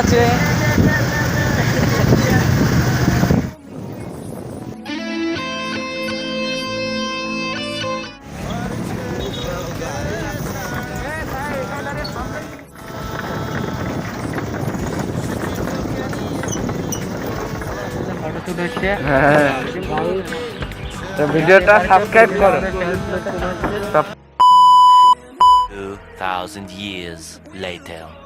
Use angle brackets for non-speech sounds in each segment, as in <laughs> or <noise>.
আছে তো ভিডিওটা সাবস্ক্রাইব করো 2,000 years later.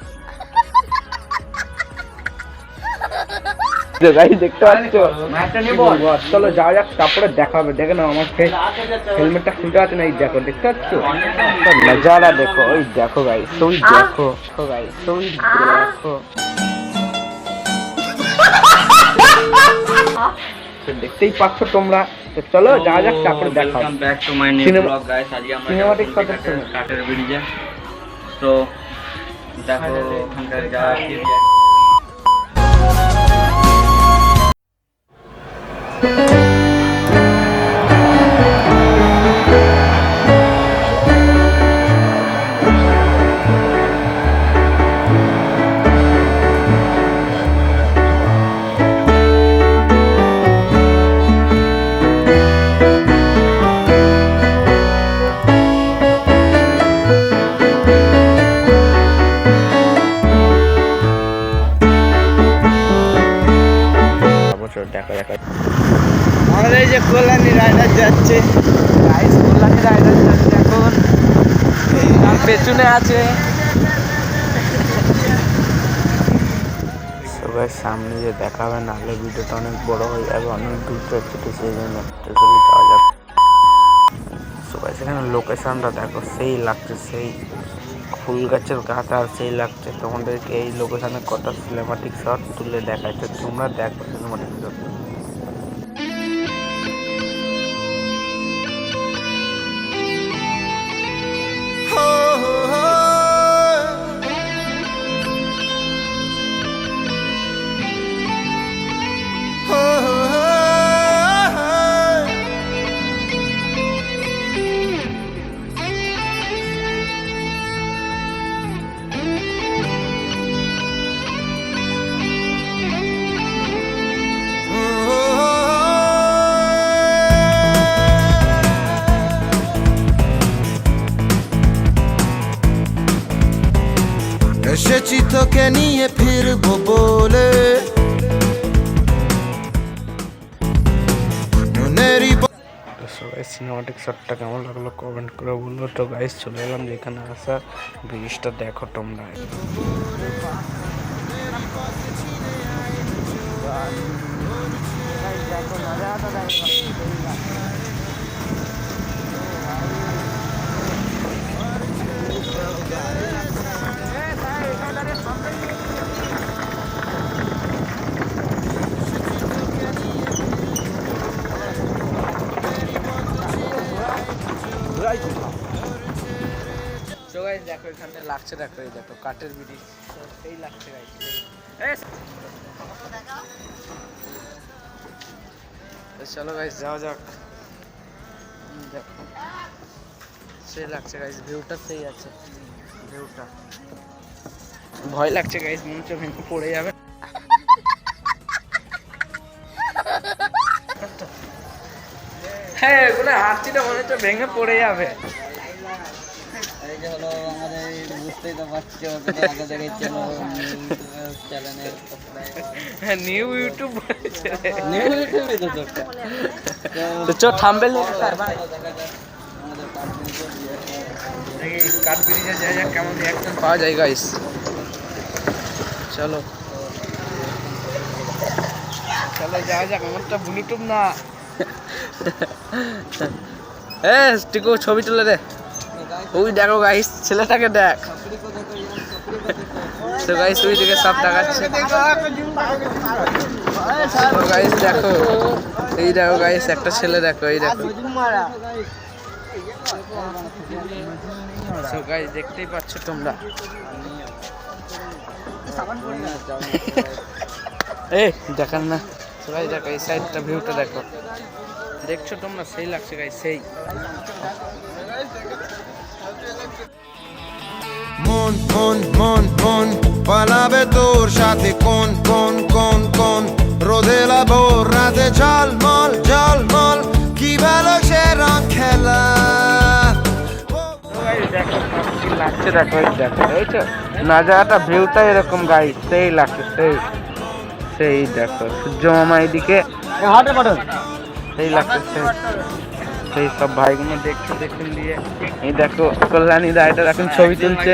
গাড়ি দেখতে পাচ্ছ? চলো যাওয়া যাক তারপরে দেখা হবে দেখে নাও আমার হেলমেটটা খুলতে আছে না এই দেখো দেখতে পাচ্ছ? নজারা দেখো ওই দেখো গাই তুই দেখো গাই তুই দেখো। দেখতেই পাচ্ছ তোমরা। তো চলো যাওয়া যাক তারপরে দেখা ব্রিজে। তো দেখো ওখানকার যা দেখা দেখা আমাদের এই যে কল্যাণী রাইডার যাচ্ছে। গাইস কল্যাণী রাইডার যাচ্ছে এখন। পেছনে আছে। সবাই সামনে যে দেখাবে নাহলে ভিডিওটা অনেক বড় হয়ে যাবে অনেক দূর যাচ্ছে তো সেই জন্য চলে যাওয়া যাক সবাই সেখানে লোকেশনটা দেখো সেই লাগছে সেই ফুল গাছের গাছ আর সেই লাগছে। তোমাদেরকে এই লোকেশনে কটা সিনেমাটিক শট তুলে দেখাচ্ছে তোমরা দেখো সিনেমাটিক নিয়ে ফিরবো বলে। সিনেমাটিক শটটা কেমন লাগল কমেন্ট করে বলল তো গাইস চলে এলাম যেখানে আসা ব্রিজটা দেখো তোমরা। তো লাগছে দেখো এই দেখো, কাঠের ব্রিজ এই লাগছে চলো গাইস যাওয়া যাক। সেই লাগছে গাইস ভিউটা সেই আছে। ভিউটা। ভয় লাগছে গাইস মনে হচ্ছে ভেঙে পড়ে যাবে। হ্যাঁ এগুলো হাঁটছিটা মনে হচ্ছে ভেঙে পড়ে যাবে এই যে হলো আমাদের বুঝতেই তো পারছ আগে থেকে চ্যানেলের হ্যাঁ নিউ ইউটিউব নিউ ইউটিউবে তো। তো চ থাম্বেল আমাদের কাঠমিস্ত্রি দেখি কাঠ ব্রিজে যাই যাক কেমন রিয়াকশন পাওয়া যায় গাইস চলো। চলো যাওয়া যাক আমারটা ব্লুটুথ না। <laughs> এ টিকু ছবি তুলে দে। ওই দেখো গাইস ছেলেটাকে দেখ। তো গাইস ওই দিকে সব দেখাচ্ছে। তো গাইস দেখো এই দেখো গাইস একটা ছেলে দেখো, এই দেখো। তো গাইস দেখতেই পাচ্ছ তোমরা। এই, দেখান না। গাইস দেখো, এই সাইডটা ভিউটা দেখো। দেখছ তোমরা, সেই লাগছে গাইস সেই। মন মন মন মন। পালাবে তোর সাথে কোন কোন কোন কোন? রোদে লাবোর রাতে ঝলমল ঝলমল। কি ভালো সে রং খেলা লাগছে দেখো এই দেখো এই তো নাজারাটা ভিউটা এরকম গাই সেই লাগছে সেই সেই দেখো সূর্য মামা এদিকে সেই লাগছে সেই সেই সব ভাইগুলো দেখছে দেখুন দিয়ে এই দেখো কল্যাণী দা এটা এখন ছবি তুলছে।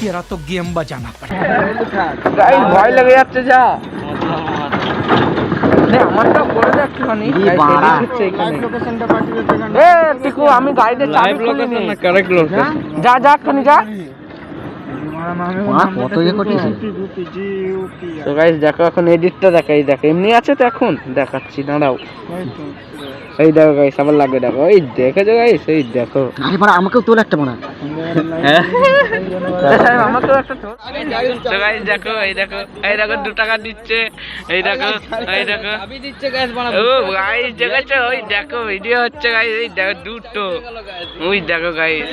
तेरा तो गेम बजाना पड़ेगा guys, ভয় লেগে যাচ্ছে যা এ, আমারটা করে দে একটুখানি Guys, edit হচ্ছে এখানে। এ, টিকু, আমি গাড়িতে চাবি খুলিনি। যা যা এক্ষুনি যা কত ইয়ে করতেছে তো গাইস দেখো এখন এডিটটা দেখো এই দেখো এমনি আছে তো এখন। দেখাচ্ছি দাঁড়াও। এই দেখো গাইস আবার লাগবে দেখো। এই দেখেছ গাইস এই দেখো। আরে বাড়া আমাকেও তোল একটা মনে আমাকেও একটা তো গাইস দেখো এই দেখো এই দেখো দু টাকা দিচ্ছে। এই দেখো এই দেখো। আমি দিচ্ছে গ্যাস বানা ও গাইস দেখেছ? ওই দেখো ভিডিও হচ্ছে গাইস এই দেখো দুটো। ওই দেখো গাইস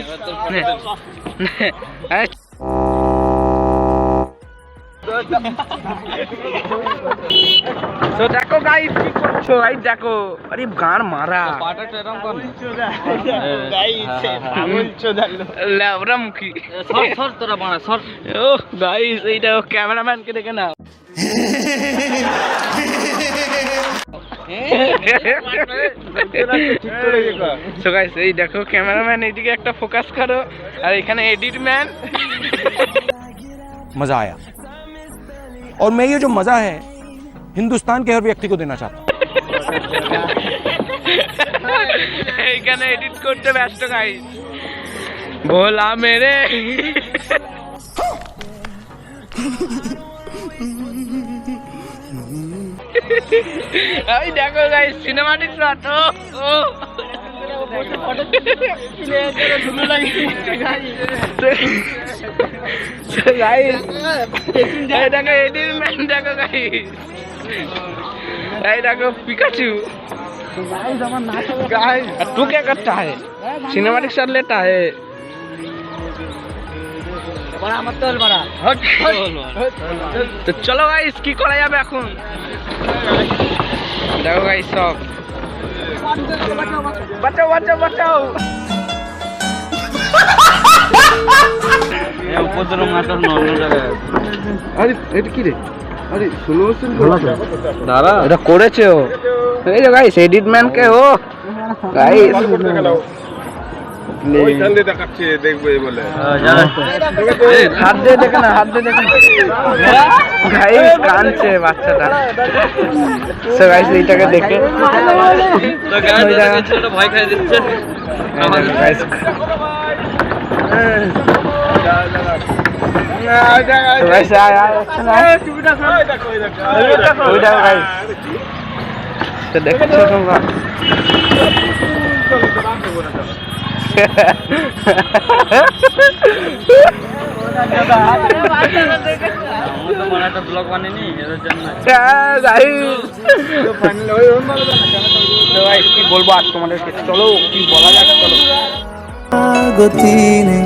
सो देखो गाइस की कुछ गाइस देखो। अरे गान मारा। तो पाटा टेरम तो कौन गाइस अमूल चोदा ले। अबरम की। सर सर तेरा बना सर। ओ गाइस इधर कैमरामैन के देखे ना। तो मज़ा आया। और मैं ये जो मजा है हिंदुस्तान के हर व्यक्ति को देना चाहता हूँ এইখানে এডিট করতে ব্যস্ত গাইস ভোলা মেরে এই দেখো গাইস সিনেমাটিক শট ও ও গাইস এই দেখো এডিট ম্যান দেখো গাইস এই দেখো পিকাচু गाइस तू क्या करता है सिनेमैटिक शॉट लेता है বাড়া আমার তোল বাড়া তো চলো গাইস কি করা যাবে এখন দেখো গাইস সব বাঁচাও বাঁচাও বাঁচাও উপদ্রব অন্য জায়গায়। আরে এটা কি রে? আরে স্লো মোশন দাঁড়া। এটা করেছে ও। এই যে গাইস এডিট ম্যান কে ও। গাইস ওইখান দিয়ে দেখাচ্ছে দেখবে বলে। হাত দিয়ে দেখে না হাত দিয়ে দেখে গাইস কাঁদছে বাচ্চাটা। সো গাইস এইটাকে দেখে। ভয় খাই দিচ্ছে। এই দেখো guys। তো guys, আয়, আয়, এখানে আয়। ওই দেখো guys। তো দেখছো তোমরা একটা ব্লগ বানিনি এদের জন্য হ্যাঁ, guys। তো guys, কি বলবো আর তোমাদেরকে চলো কি বলা যাক চলো গতি নেই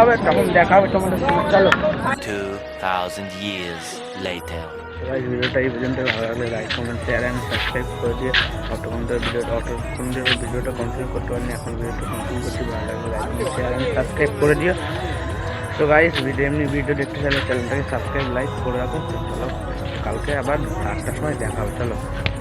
হবে তখন দেখা হবে তোমাদের চলো। 2,000 years later. সবাই ভিডিওটা এই পর্যন্ত ভালো লাগলে like comment share and subscribe করে দিয়ে অটোক্ষণ ধরে ভিডিওটা অটোক্ষণ ধরে ভিডিওটা কন্টিনিউ করতে পারিনি। এখন ভিডিওটা কন্টিনিউ করছি ভালো লাগলে like comment share and subscribe করে দিও। তো গাইস ভিডিও এমনি ভিডিও দেখতে চাইলে চ্যানেলটাকে সাবস্ক্রাইব লাইক করে রাখো। চলো কালকে আবার আটটার সময় দেখা হবে। চলো।